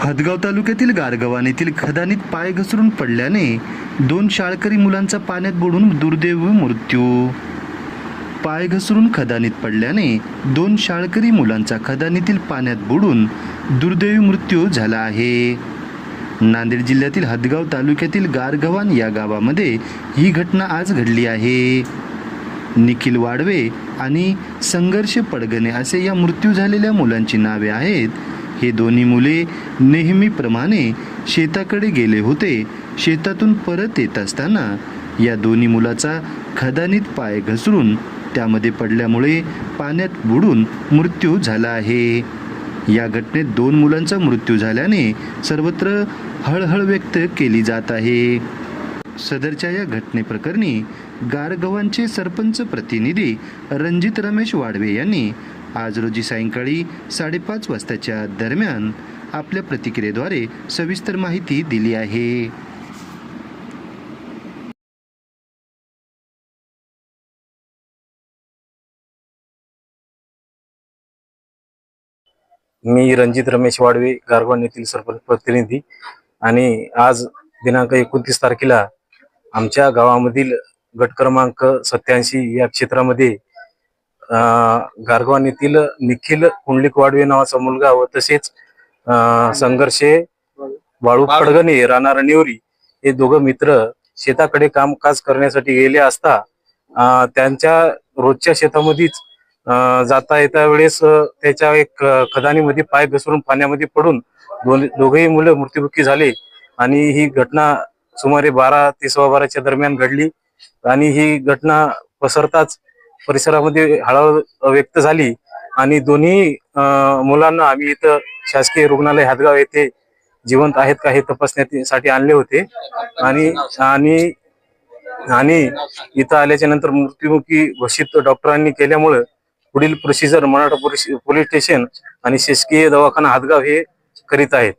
हदगाव तालुक्यातील गारगव्हाण येथील खदानीत पाय घसरून पडल्याने दोन शाळकरी मुलांचा पाण्यात बुडून दुर्दैवी मृत्यू. पाय घसरून खदानीत पडल्याने दोन शाळकरी मुलांचा खदानीतील पाण्यात बुडून दुर्दैवी मृत्यू झाला आहे. नांदेड जिल्ह्यातील हदगाव तालुक्यातील गारगव्हाण या गावामध्ये ही घटना आज घडली आहे. निखिल वाडवे आणि संघर्ष पडगणे असे या मृत्यू झालेल्या मुलांची नावे आहेत. हे दोन्ही मुले नेहमीप्रमाणे शेताकडे गेले होते. शेतातून परत येत असताना या दोन्ही मुलाचा खदानीत पाय घसरून त्यामध्ये पडल्यामुळे पाण्यात बुडून मृत्यू झाला आहे. या घटनेत दोन मुलांचा मृत्यू झाल्याने सर्वत्र हळहळ व्यक्त केली जात आहे. सदरच्या या घटनेप्रकरणी गारगव्हांचे सरपंच प्रतिनिधी रणजित रमेश वाडवे यांनी आज रोजी सायंकाळी साडेपाच वाजताच्या दरम्यान आपल्या प्रतिक्रियेद्वारे सविस्तर माहिती दिली आहे. मी रणजित रमेश वाडवे गारवान येथील सरपंच प्रतिनिधी. आणि आज दिनांक एकोणतीस तारखेला आमच्या गावामधील गट क्रमांक सत्याऐंशी या क्षेत्रामध्ये अं, गारगोण येथील निखिल कुंडलिक वाडवे नावाचा मुलगा व तसेच संघर्षे वाळू पडगणे राणा रणिवरी हे दोघं मित्र शेताकडे कामकाज करण्यासाठी गेले असता त्यांच्या रोजच्या शेतामध्येच अं, जाता येता वेळेस त्याच्या एक खदानीमध्ये पाय घसरून पाण्यामध्ये पडून दोन दोघेही मुलं मृत्युमुखी झाले आणि ही घटना सुमारे बारा ते सव्वा बाराच्या दरम्यान घडली आणि ही घटना पसरताच परिसरामध्ये हळहळ व्यक्त झाली आणि दोन्ही मुलांना आम्ही इथं शासकीय रुग्णालय हातगाव येथे जिवंत आहेत का हे तपासण्यासाठी आणले होते. आणि आणि आणि इथं आल्याच्यानंतर मृत्युमुखी घोषित डॉक्टरांनी केल्यामुळं पुढील प्रोसिजर मराठा पोलीस स्टेशन आणि शासकीय दवाखाना हातगाव हे करीत आहेत.